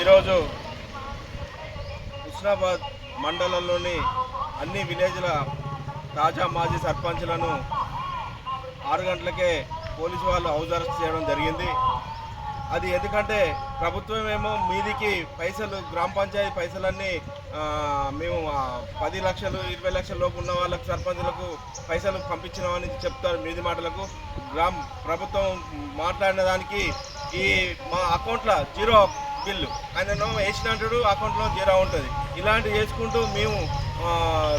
ఈరోజు హుస్నాబాద్ మండలంలోని అన్ని విలేజ్ల తాజా మాజీ సర్పంచ్లను ఆరు గంటలకే పోలీసు వాళ్ళు హౌస్ అరెస్ట్ చేయడం జరిగింది. అది ఎందుకంటే ప్రభుత్వం ఏమో మీదికి పైసలు గ్రామ పంచాయతీ పైసలన్నీ మేము పది లక్షలు ఇరవై లక్షల లోపు ఉన్న వాళ్ళకు సర్పంచులకు పైసలు పంపించినామని చెప్తారు మీది మాటలకు. గ్రామ ప్రభుత్వం మాట్లాడిన దానికి ఈ మా అకౌంట్లో జీరో బిల్లు. ఆయన వేసిన అంటాడు అకౌంట్లో జీరో ఉంటుంది. ఇలాంటివి చేసుకుంటూ మేము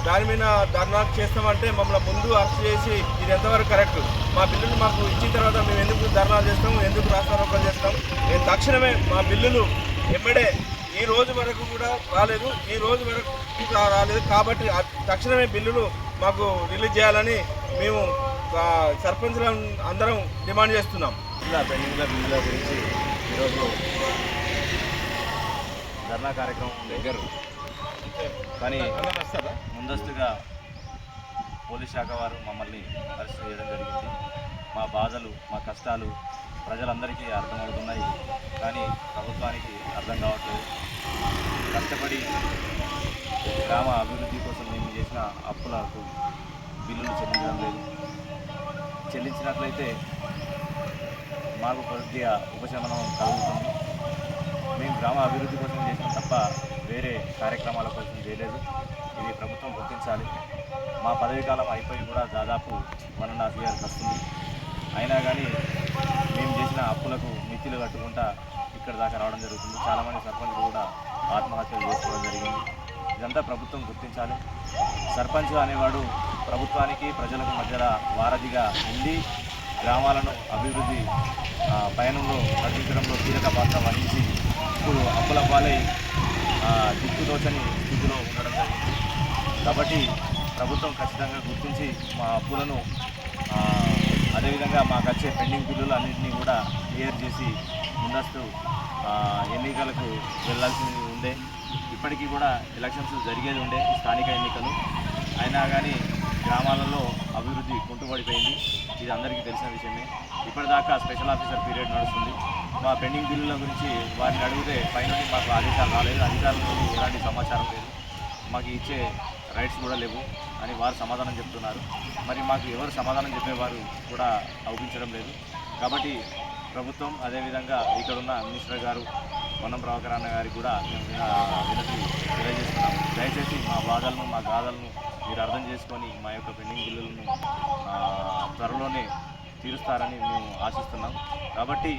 దాని మీద ధర్నా చేస్తామంటే మమ్మల్ని ముందు అరెస్ట్ చేసి ఇది ఎంతవరకు కరెక్ట్? మా బిల్లులు మాకు ఇచ్చిన తర్వాత మేము ఎందుకు ధర్నా చేస్తాము ఎందుకు రాస్తారోపణ చేస్తాం? మేము తక్షణమే మా బిల్లులు ఎమ్మడే ఈ రోజు వరకు కూడా రాలేదు ఈ రోజు వరకు రాలేదు కాబట్టి తక్షణమే బిల్లులు మాకు రిలీజ్ చేయాలని మేము సర్పంచ్ల అందరం డిమాండ్ చేస్తున్నాం. ఇలా పెండింగ్ల బిల్లుల గురించి ఈరోజు ధర్నా కార్యక్రమం దగ్గర. కానీ ముందస్తుగా పోలీస్ శాఖ వారు మమ్మల్ని అరెస్ట్ చేయడం జరిగింది. మా బాధలు మా కష్టాలు ప్రజలందరికీ అర్థమవుతున్నాయి. కానీ ప్రభుత్వానికి అర్థం కావట్లేదు. కష్టపడి గ్రామ అభివృద్ధి కోసం మేము చేసిన అప్పులకు బిల్లులు చెల్లించడం లేదు. చెల్లించినట్లయితే మాకు కొద్దిగా ఉపశమనం కలుగుతుంది. గ్రామ అభివృద్ధి కోసం చేసిన తప్ప వేరే కార్యక్రమాల కోసం చేయలేదు. ఇది ప్రభుత్వం గుర్తించాలి. మా పదవి కాలం అయిపోయి కూడా దాదాపు వన్ అండ్ హాఫ్ ఇయర్స్ వస్తుంది. అయినా కానీ మేము చేసిన అప్పులకు మితిలు కట్టుకుంటా ఇక్కడ దాకా రావడం జరుగుతుంది. చాలామంది సర్పంచ్లు కూడా ఆత్మహత్యలు చేసుకోవడం జరిగింది. ఇదంతా ప్రభుత్వం గుర్తించాలి. సర్పంచ్ అనేవాడు ప్రభుత్వానికి ప్రజలకు మధ్యలో వారధిగా ఉండి గ్రామాలను అభివృద్ధి ఆ, పయనంలో నడిపించడంలో కీలక పాత్ర వహించి ఇప్పుడు అప్పుల పాలై దిక్కుదోచని స్థితిలో ఉండడం జరిగింది. కాబట్టి ప్రభుత్వం ఖచ్చితంగా గుర్తించి మా అప్పులను అదేవిధంగా మాకు వచ్చే పెండింగ్ బిల్లులు అన్నింటినీ కూడా క్లియర్ చేసి ముందస్తు ఎన్నికలకు వెళ్ళాల్సి ఉండే. ఇప్పటికీ కూడా ఎలక్షన్స్ జరిగేది ఉండే స్థానిక ఎన్నికలు. అయినా కానీ గ్రామాలలో అభివృద్ధి కుంటుపడిపోయింది ఇది అందరికీ తెలిసిన విషయమే. ఇప్పటిదాకా స్పెషల్ ఆఫీసర్ పీరియడ్ నడుస్తుంది. మా పెండింగ్ బిల్లుల గురించి వారిని అడిగితే పైన మాకు ఆదేశాలు రాలేదు. అధికారుల నుండి ఎలాంటి సమాచారం లేదు. మాకు ఇచ్చే రైట్స్ కూడా లేవు అని వారు సమాధానం చెప్తున్నారు. మరి మాకు ఎవరు సమాధానం చెప్పేవారు కూడా అవుపించడం లేదు. కాబట్టి ప్రభుత్వం అదేవిధంగా ఇక్కడున్న మినిస్టర్ గారు పొన్నం ప్రభాకర్ అన్న గారికి కూడా మేము వినతి తెలియజేస్తున్నాము దయచేసి మా బాధలను మా గాథలను మీరు అర్థం చేసుకొని మా యొక్క పెండింగ్ బిల్లులను త్వరలోనే తీరుస్తారని మేము ఆశిస్తున్నాం. కాబట్టి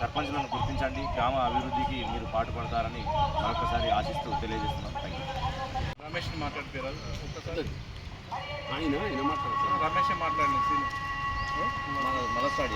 సర్పంచ్లను గుర్తించండి గ్రామ అభివృద్ధికి మీరు పాటుపడతారని మరొకసారి ఆశిస్తూ తెలియజేస్తున్నాం. థ్యాంక్ యూ రమేష్ మాట్లాడిపోయారు ఒక్కసారి. ఆయన రమేష్ మాట్లాడిన సీన్ మళ్ళీ స్టార్ట్